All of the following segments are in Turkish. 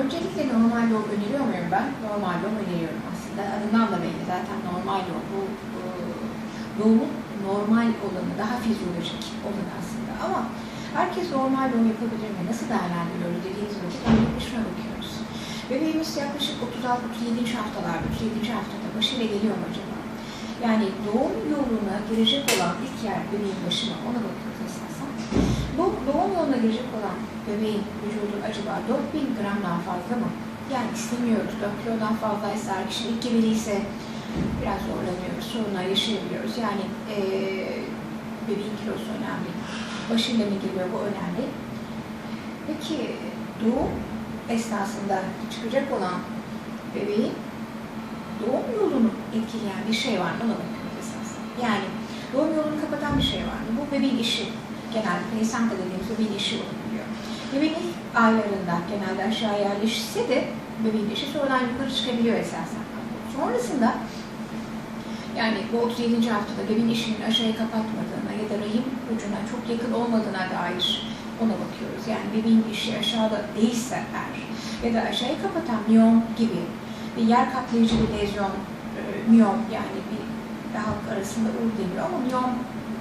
Öncelikle normal yol öneriyor muyum ben? Normal yol öneriyorum aslında. Adından da belli zaten normal yol. Bu, doğumun normal olanı, daha fizyolojik olanı aslında. Ama herkes normal yol yapabilir mi? Nasıl değerlendiriyoruz dediğiniz vakit şuna bakıyoruz. Bebeğimiz yaklaşık 36-37. haftalarda, 37. haftada başıyla geliyor mu acaba? Yani doğum yoluna girecek olan ilk yer bebeğin başı mı? Ona bakıyoruz esasen. Girecek olan bebeğin vücudu acaba 4000 gramdan fazla mı? Yani istemiyoruz. 4 kilodan fazlaysa, kişi ilk gebeli ise biraz zorlanıyoruz. Sorunlar yaşayabiliyoruz. Yani eee bebeğin kilosu önemli. Başıyla mı geliyor bu önemli. Peki doğum esnasında çıkacak olan bebeğin doğum yolunu etkileyen bir şey var mı? Ona bakıyoruz. Yani doğum yolunu kapatan bir şey var mı? Bu bebeğin işi. Genelde plasenta dediğimiz bebeğin işi olabiliyor. Bebeğin ilk aylarında genelde aşağı yerleşse de bebeğin işi sonradan yukarı çıkabiliyor esasen. Sonrasında yani bu 37. haftada bebeğin işinin aşağıya kapatmadığına ya da rahim ucuna çok yakın olmadığına dair ona bakıyoruz. Yani bebeğin işi aşağıda değilse eğer ya da aşağıyı kapatan miyom gibi bir yer kaplayıcı bir lezyon, e, miyom yani bir halk arasında ur deniyor ama miyom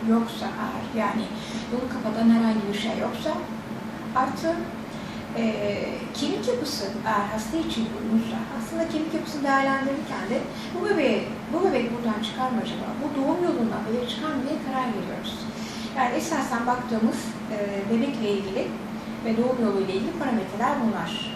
yoksa eğer yani yolu kapatan herhangi bir şey yoksa artı e, kemik yapısı eğer hasta için uygunsa aslında kemik yapısını değerlendirirken de bu bebeği, bu bebek buradan çıkar mı acaba? Bu doğum yolundan bebek çıkar mı diye karar veriyoruz. Yani esasen baktığımız e, bebekle ilgili ve doğum yolu ile ilgili parametreler bunlar.